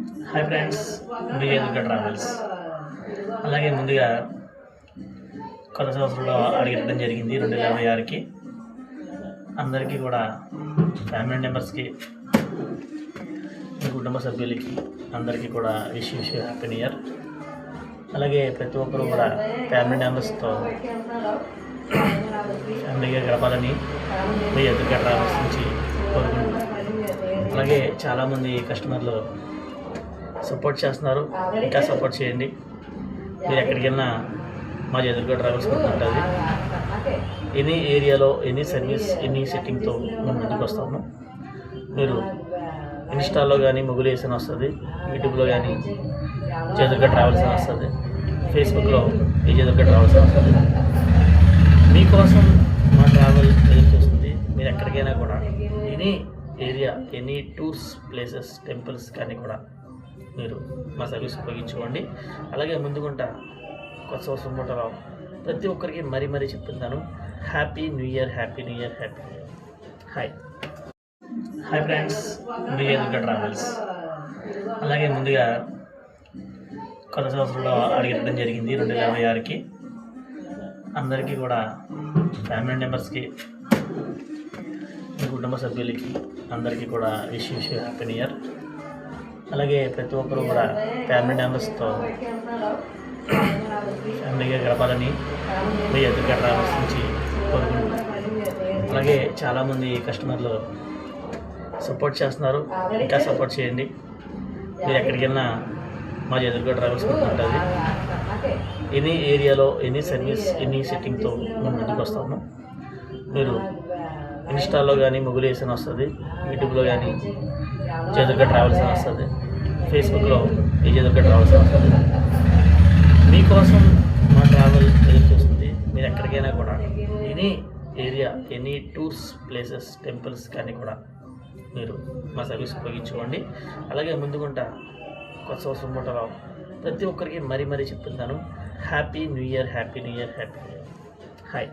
Hi friends మీ ఎదుర్క travels అలాగే ముందుగా కొత్త సంవత్సరంలో అడిగడం జరిగింది రెండు వేల ఇరవై ఆరుకి. అందరికీ కూడా ఫ్యామిలీ మెంబర్స్కి మీ కుటుంబ సభ్యులకి అందరికీ కూడా wish wish happy new year అలాగే ప్రతి ఒక్కరు కూడా ఫ్యామిలీ మెంబర్స్తో ఫ్యామిలీగా గడపాలని మీ ఎదుర్క ట్రావెల్స్ నుంచి కోరుకుంటున్నాను అలాగే చాలామంది కస్టమర్లు సపోర్ట్ చేస్తున్నారు. ఇంకా సపోర్ట్ చేయండి. మీరు ఎక్కడికి వెళ్ళినా మా ఎదురుగా ట్రావెల్స్ ఉంటుంది. ఎనీ ఏరియాలో ఎనీ సర్వీస్ ఎనీ సెట్టింగ్తో మేము ముందుకు వస్తాము మీరు ఇన్స్టాలో కానీ మొగులు వస్తుంది. యూట్యూబ్లో కానీ చేదుర్గా ట్రావెల్స్ అని వస్తుంది. ఫేస్బుక్లో ఈ చేదుర్గా ట్రావెల్స్ అని వస్తుంది. మీకోసం మా ట్రావెల్ ఎదురు చూస్తుంది. మీరు ఎక్కడికైనా కూడా any area any tours places temples కానీ కూడా మీరు మా సర్వీస్ ఉపయోగించుకోండి. అలాగే ముందుకుంటా కొత్త సంవత్సరం పూటలో ప్రతి ఒక్కరికి మరీ మరీ చెప్తున్నాను. Happy new year happy new year happy new hi hi friends మీ ట్రావెల్స్ అలాగే ముందుగా కొత్త సంవత్సరంలో అడిగడం జరిగింది రెండు వేల ఇరవై ఆరుకి. అందరికీ కూడా ఫ్యామిలీ మెంబర్స్కి మీ కుటుంబ సభ్యులకి అందరికీ కూడా wish wish happy new year అలాగే ప్రతి ఒక్కరు కూడా ఫ్యామిలీ మెంబర్స్తో ఫ్యామిలీగా గడపాలని మీ ఎదురుగా ట్రావెల్స్ నుంచి కోరుకుంటున్నాను అలాగే చాలామంది కస్టమర్లు సపోర్ట్ చేస్తున్నారు. ఇంకా సపోర్ట్ చేయండి. మీరు ఎక్కడికి వెళ్ళినా మా ఎదురుగా ట్రావెల్స్ ఉంటుంది. ఎనీ ఏరియాలో ఎనీ సర్వీస్ ఎనీ సెట్టింగ్తో మేము ముందుకు వస్తాము మీరు ఇన్స్టాలో కానీ మొగులు వేసిన వస్తుంది యూట్యూబ్లో కానీ చేదుర్గా ట్రావెల్స్ అని వస్తుంది ఫేస్బుక్లో ఈ చేదుర్గా ట్రావెల్స్ అని వస్తుంది. మీకోసం మా ట్రావెల్ ఎదురు చూస్తుంది మీరు ఎక్కడికైనా కూడా any area any tours places temples కానీ కూడా మీరు మా సర్వీస్ ఉపయోగించుకోండి. అలాగే ముందుకుంటా కొత్త సంవత్సరం పూటలో ప్రతి ఒక్కరికి మరీ మరీ చెప్తున్నాను happy new year happy new year happy new year. Hi.